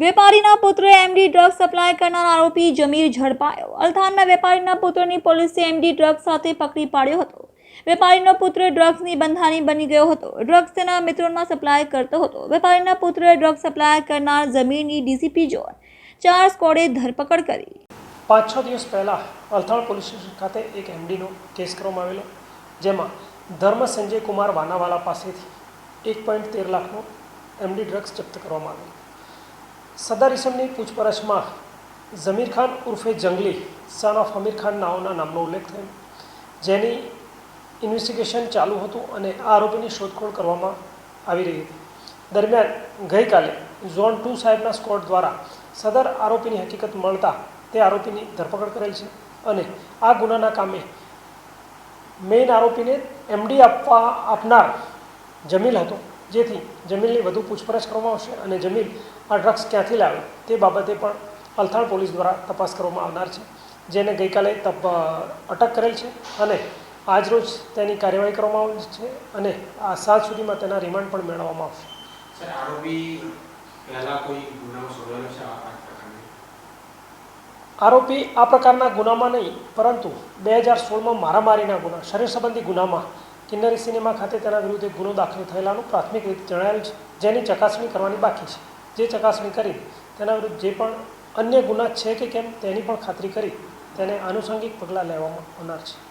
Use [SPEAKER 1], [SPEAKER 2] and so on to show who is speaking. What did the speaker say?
[SPEAKER 1] વેપારીના પુત્રે MD drugs supply કરનાર આરોપી જમીર ઝડપાયો. અલથાણના વેપારીના પુત્રની પોલીસે એમડી ડ્રગ્સ સાથે પકડી પાડ્યો હતો. વેપારીનો પુત્ર ડ્રગ્સની બંધાણી બની ગયો હતો. ડ્રગ્સ તેના મિત્રોમાં સપ્લાય કરતો હતો. વેપારીના પુત્રે ડ્રગ્સ સપ્લાય કરનાર જમીરની ડીસીપી જોન ચાર સ્કોડે ધરપકડ કરી.
[SPEAKER 2] પાંચ છ દિવસ પહેલાં અલથાણ પોલીસ સ્ટેશન ખાતે એક એમડીનો કેસ કરવામાં આવેલો, જેમાં ધર્મ સંજય કુમાર વાનાવાલા પાસેથી એક પોઈન્ટ તેર લાખનો એમડી ડ્રગ્સ જપ્ત કરવામાં આવેલો સદર ઇસમની પૂછપરછમાં ઝમીર ખાન ઉર્ફે જંગલી સન ઓફ અમીર ખાન નાઓના નામનો ઉલ્લેખ થયો. જેની ઇન્વેસ્ટિગેશન ચાલુ હતું અને આ આરોપીની શોધખોળ કરવામાં આવી રહી હતી. દરમિયાન ગઈકાલે ઝોન ટુ સાહેબના સ્કોડ દ્વારા સદર આરોપીની હકીકત મળતા તે આરોપીની ધરપકડ કરેલ છે અને આ ગુનાના કામે મેઇન આરોપીને એમડી આપવા આપનાર જમીલ હતો. જેથી જમીલની વધુ પૂછપરછ કરવામાં આવશે અને જમીલ આ ડ્રગ્સ ક્યાંથી લાવ્યો તે બાબતે પણ અલથાણ પોલીસ દ્વારા તપાસ કરવામાં આવનાર છે જેને ગઈકાલે તપ અટક કરેલ છે અને આજરોજ તેની કાર્યવાહી કરવામાં આવી છે અને આ સાંજ સુધીમાં તેના રિમાન્ડ પણ મેળવવામાં આવશે.
[SPEAKER 3] આરોપી આ પ્રકારના
[SPEAKER 2] ગુનામાં નહીં પરંતુ બે હજાર સોળમાં મારામારીના ગુના શરીર સંબંધી ગુનામાં કિન્નરી સિનેમા ખાતે તેના વિરુદ્ધ ગુનો દાખલ થયેલાનું પ્રાથમિક રીતે જણાયેલ છે, જેની ચકાસણી કરવાની બાકી છે. જે ચકાસણી કરી તેના વિરુદ્ધ જે પણ અન્ય ગુના છે કે કેમ તેની પણ ખાતરી કરી તેને આનુષંગિક પગલાં લેવામાં આવનાર છે.